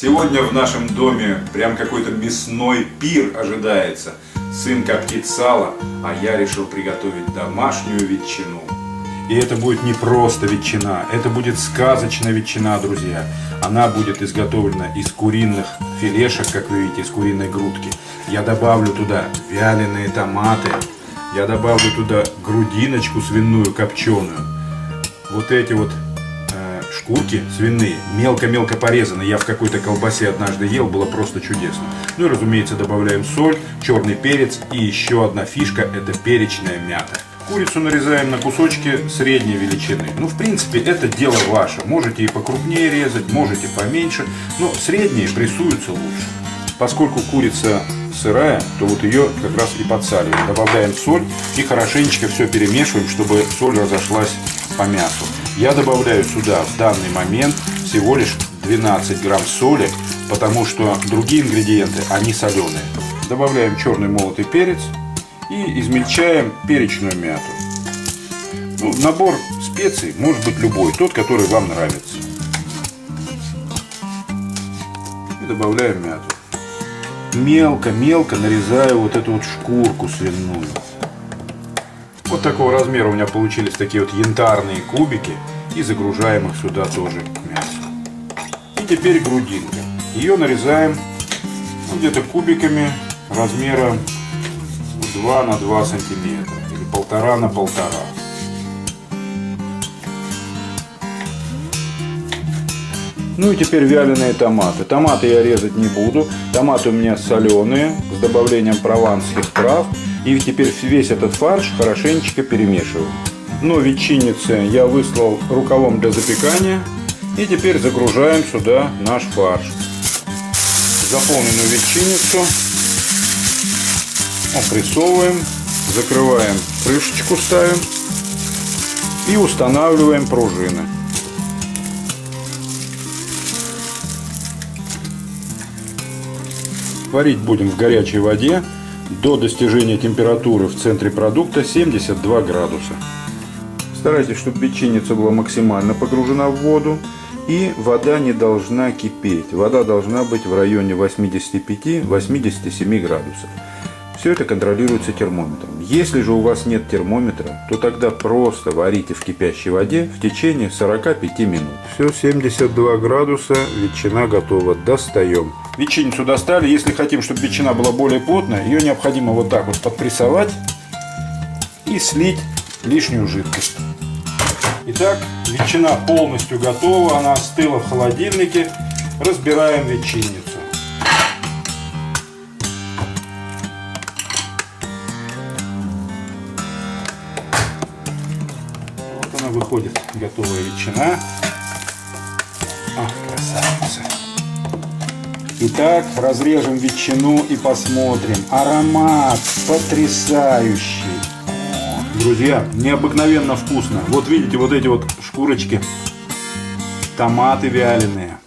Сегодня в нашем доме прям какой-то мясной пир ожидается. Сын коптит сало, а я решил приготовить домашнюю ветчину. И это будет не просто ветчина, это будет сказочная ветчина, друзья. Она будет изготовлена из куриных филешек, как вы видите, из куриной грудки. Я добавлю туда вяленые томаты, я добавлю туда грудиночку свиную копченую. Вот эти вот шкурки свиные, мелко-мелко порезаны. Я в какой-то колбасе однажды ел, было просто чудесно. Ну и, разумеется, добавляем соль, черный перец и еще одна фишка – это перечная мята. Курицу нарезаем на кусочки средней величины. Ну, в принципе, это дело ваше. Можете и покрупнее резать, можете поменьше, но средние прессуются лучше. Поскольку курица сырая, то вот ее как раз и подсаливаем. Добавляем соль и хорошенечко все перемешиваем, чтобы соль разошлась по мясу. Я добавляю сюда в данный момент всего лишь 12 грамм соли, потому что другие ингредиенты, они соленые. Добавляем черный молотый перец и измельчаем перечную мяту. Ну, набор специй может быть любой, тот, который вам нравится. И добавляем мяту. Мелко-мелко нарезаю вот эту вот шкурку свиную. Вот такого размера у меня получились такие вот янтарные кубики. И загружаем их сюда тоже к. И теперь грудинка. Ее нарезаем ну, где-то кубиками размера 2 на 2 сантиметра. Или полтора на полтора. Ну и теперь вяленые томаты. Томаты я резать не буду. Томаты у меня соленые, с добавлением прованских трав. И теперь весь этот фарш хорошенечко перемешиваю. Дно ветчиницы я выслал рукавом для запекания. И теперь загружаем сюда наш фарш. Заполненную ветчиницу опрессовываем, закрываем крышечку, ставим и устанавливаем пружины. Варить будем в горячей воде до достижения температуры в центре продукта 72 градуса. Старайтесь, чтобы ветчиница была максимально погружена в воду и вода не должна кипеть. Вода должна быть в районе 85-87 градусов. Все это контролируется термометром. Если же у вас нет термометра, то тогда просто варите в кипящей воде в течение 45 минут. Все, 72 градуса, ветчина готова. Достаем. Ветчиницу достали. Если хотим, чтобы ветчина была более плотная, ее необходимо вот так вот подпрессовать и слить лишнюю жидкость. Итак, ветчина полностью готова, она остыла в холодильнике. Разбираем ветчиницу. Вот она выходит, готовая ветчина. Ах, красавица. Итак, разрежем ветчину и посмотрим. Аромат потрясающий. Друзья, необыкновенно вкусно. Вот видите, вот эти вот шкурочки. Томаты вяленые.